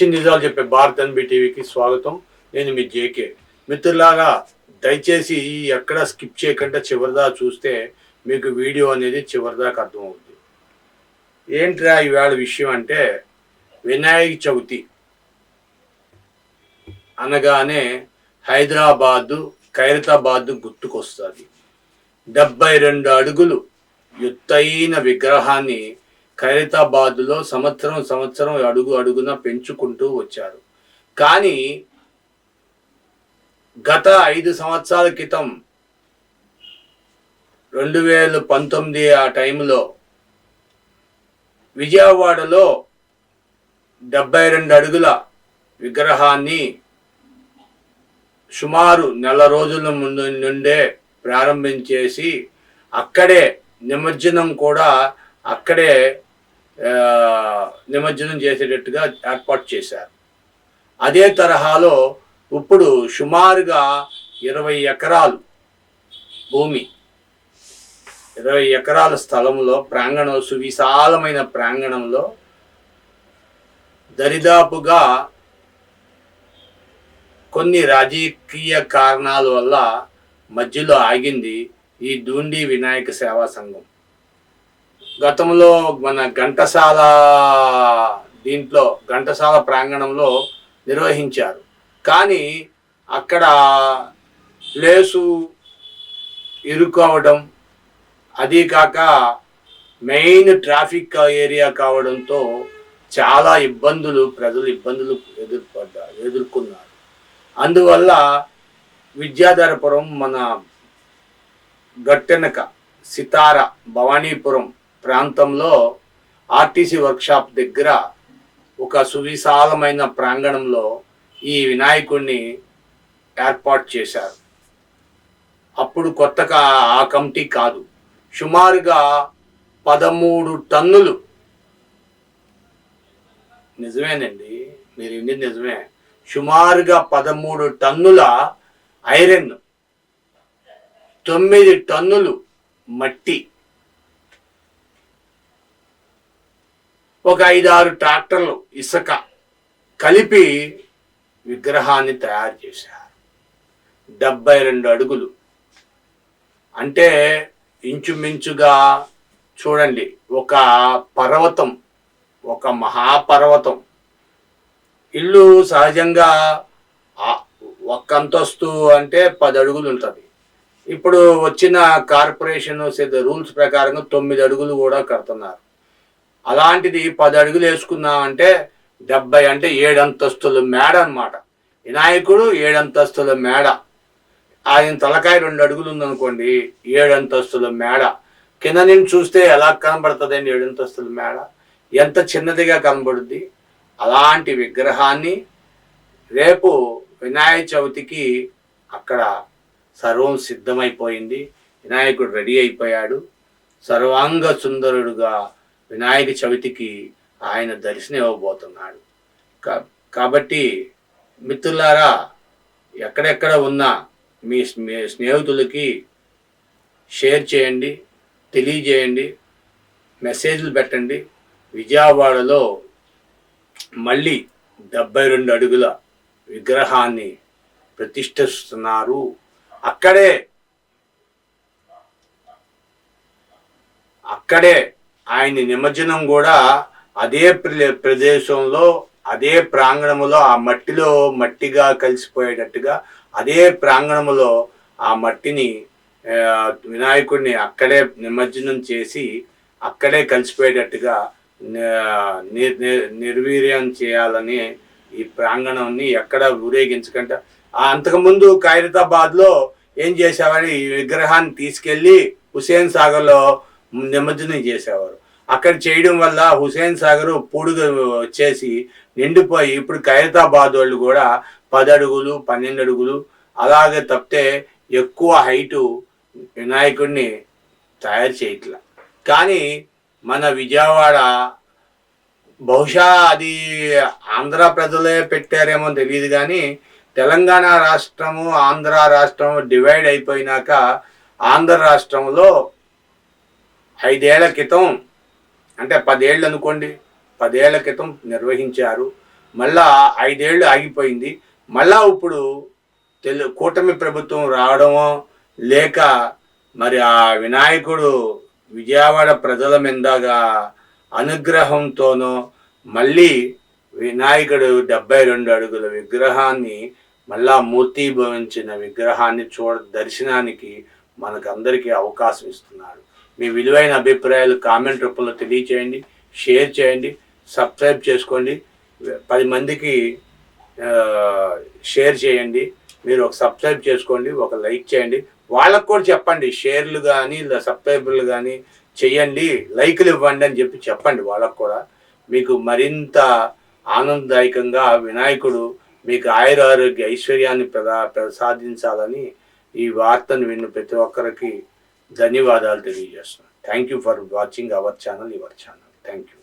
పచ్చి నిజాలు చెప్పే భారత్ ఎన్బి టీవీకి స్వాగతం. నేను మీ జేకే. మిత్రులాగా దయచేసి ఎక్కడ స్కిప్ చేయకుండా చివరిదా చూస్తే మీకు వీడియో అనేది చివరిదాకా అర్థమవుతుంది ఏంట్రా ఈవేళ విషయం అంటే వినాయక చవితి. అనగానే హైదరాబాదు ఖైరతాబాద్ గుర్తుకొస్తుంది. డెబ్బై రెండు అడుగులు ఎత్తైన విగ్రహాన్ని ఖైరతాబాద్లో సంవత్సరం సంవత్సరం అడుగు అడుగున పెంచుకుంటూ వచ్చారు. కానీ గత ఐదు సంవత్సరాల క్రితం రెండు వేల పంతొమ్మిది ఆ టైంలో విజయవాడలో డెబ్బై రెండు అడుగుల విగ్రహాన్ని సుమారు నెల రోజుల ముందు నుండే ప్రారంభించేసి అక్కడే నిమజ్జనం కూడా అక్కడే నిమజ్జనం చేసేటట్టుగా ఏర్పాటు చేశారు. అదే తరహాలో ఇప్పుడు సుమారుగా ఇరవై ఎకరాలు భూమి ఇరవై ఎకరాల స్థలంలో ప్రాంగణం సువిశాలమైన ప్రాంగణంలో దరిదాపుగా కొన్ని రాజకీయ కారణాల వల్ల మధ్యలో ఆగింది ఈ దూండి వినాయక సేవా సంఘం. గతంలో మన ఘంటసాల దీంట్లో ఘంటసాల ప్రాంగణంలో నిర్వహించారు. కానీ అక్కడ ప్లేసు ఇరుకోవడం అది కాక మెయిన్ ట్రాఫిక్ ఏరియా కావడంతో చాలా ఇబ్బందులు ప్రజలు ఇబ్బందులు ఎదుర్కొన్నారు ఎదుర్కొన్నారు. అందువల్ల విద్యాధరపురం మన గట్టెనక సితార భవానీపురం ప్రాంతంలో ఆర్టీసీ వర్క్షాప్ దగ్గర ఒక సువిశాలమైన ప్రాంగణంలో ఈ వినాయకుడిని ఏర్పాటు చేశారు. అప్పుడు కొత్తగా ఆ కమిటీ కాదు సుమారుగా పదమూడు టన్నులు. నిజమేనండి మీరు ఇండి నిజమే. సుమారుగా పదమూడు టన్నుల ఐరన్ తొమ్మిది టన్నులు మట్టి. ఒక ఐదారు ట్రాక్టర్లు ఇసుక కలిపి విగ్రహాన్ని తయారు చేశారు. డెబ్బై రెండు అడుగులు. అంటే ఇంచుమించుగా చూడండి ఒక పర్వతం ఒక మహాపర్వతం. ఇల్లు సహజంగా ఆ- ఒక్క అంతస్తు అంటే పది అడుగులు ఉంటుంది. ఇప్పుడు వచ్చిన కార్పొరేషన్ రూల్స్ ప్రకారం తొమ్మిది అడుగులు కూడా కడుతున్నారు. అలాంటిది పది అడుగులు వేసుకున్నామంటే డెబ్బై అంటే ఏడు అంతస్తుల మేడ అన్నమాట. వినాయకుడు ఏడు అంతస్తుల మేడ. ఆయన తలకాయ రెండు అడుగులు ఉందనుకోండి ఏడు అంతస్తుల మేడ. కింద నుంచి చూస్తే ఎలా కనబడుతుందండి ఏడు అంతస్తుల మేడ? ఎంత చిన్నదిగా కనబడుద్ది? అలాంటి విగ్రహాన్ని రేపు వినాయక చవితికి అక్కడ సర్వం సిద్ధమైపోయింది. వినాయకుడు రెడీ అయిపోయాడు. సర్వాంగ సుందరుడుగా వినాయక చవితికి ఆయన దర్శనం ఇవ్వబోతున్నాడు. కాబట్టి మిత్రులారా ఎక్కడెక్కడ ఉన్నా మీ మీ స్నేహితులకి షేర్ చేయండి తెలియజేయండి మెసేజ్లు పెట్టండి. విజయవాడలో మళ్ళీ డెబ్బై రెండు అడుగుల విగ్రహాన్ని ప్రతిష్ఠిస్తున్నారు. అక్కడే అక్కడే ఆయన నిమజ్జనం కూడా అదే ప్రదేశంలో అదే ప్రాంగణములో ఆ మట్టిలో మట్టిగా కలిసిపోయేటట్టుగా అదే ప్రాంగణములో ఆ మట్టిని వినాయకుడిని అక్కడే నిమజ్జనం చేసి అక్కడే కలిసిపోయేటట్టుగా ని- నిర్వీర్యం చేయాలని ఈ ప్రాంగణాన్ని ఎక్కడ ఊరేగించకుండా అంతకుముందు ఖైరతాబాద్లో ఏం చేసేవారు? ఈ విగ్రహాన్ని తీసుకెళ్ళి హుసేన్ సాగర్లో నిమజ్జనం చేసేవారు. అక్కడ చేయడం వల్ల హుసేన్ సాగర్ పూడుగా వచ్చేసి నిండిపోయి ఇప్పుడు ఖైరతాబాద్ వాళ్ళు కూడా పది అడుగులు పన్నెండు అడుగులు అలాగే తప్పితే ఎక్కువ హైటు వినాయకుడిని తయారు చేయట్లా. కానీ మన విజయవాడ బహుశా అది ఆంధ్ర ప్రజలే పెట్టారేమో తెలియదు కానీ తెలంగాణ రాష్ట్రము ఆంధ్ర రాష్ట్రం డివైడ్ అయిపోయినాక ఆంధ్ర రాష్ట్రంలో ఐదేళ్ళ క్రితం అంటే పదేళ్ళు అనుకోండి. పదేళ్ళ క్రితం నిర్వహించారు. మళ్ళా ఐదేళ్ళు ఆగిపోయింది. మళ్ళా ఇప్పుడు తెలు కూటమి ప్రభుత్వం రావడమో లేక మరి ఆ వినాయకుడు విజయవాడ ప్రజల మీదగా అనుగ్రహంతోనో మళ్ళీ వినాయకుడు డెబ్బై రెండు అడుగుల విగ్రహాన్ని మళ్ళా మూర్తిభవించిన విగ్రహాన్ని చూడ దర్శనానికి మనకందరికీ అవకాశం ఇస్తున్నాడు మీ విలువైన అభిప్రాయాలు కామెంట్ రూపంలో తెలియచేయండి షేర్ చేయండి సబ్స్క్రైబ్ చేసుకోండి. పది మందికి షేర్ చేయండి. మీరు ఒక సబ్స్క్రైబ్ చేసుకోండి ఒక లైక్ చేయండి. వాళ్ళకు కూడా చెప్పండి షేర్లు కానీ సబ్స్క్రైబర్లు కానీ చేయండి లైకులు ఇవ్వండి అని చెప్పి చెప్పండి వాళ్ళకు కూడా. మీకు మరింత ఆనందదాయకంగా వినాయకుడు మీకు ఆయుర ఆరోగ్య ఐశ్వర్యాన్ని ప్రదా ప్రసాదించాలని ఈ వార్తను విన్న ప్రతి ఒక్కరికి ధన్యవాదాలు తెలియజేస్తున్నాను. Thank you for watching our channel your channel thank you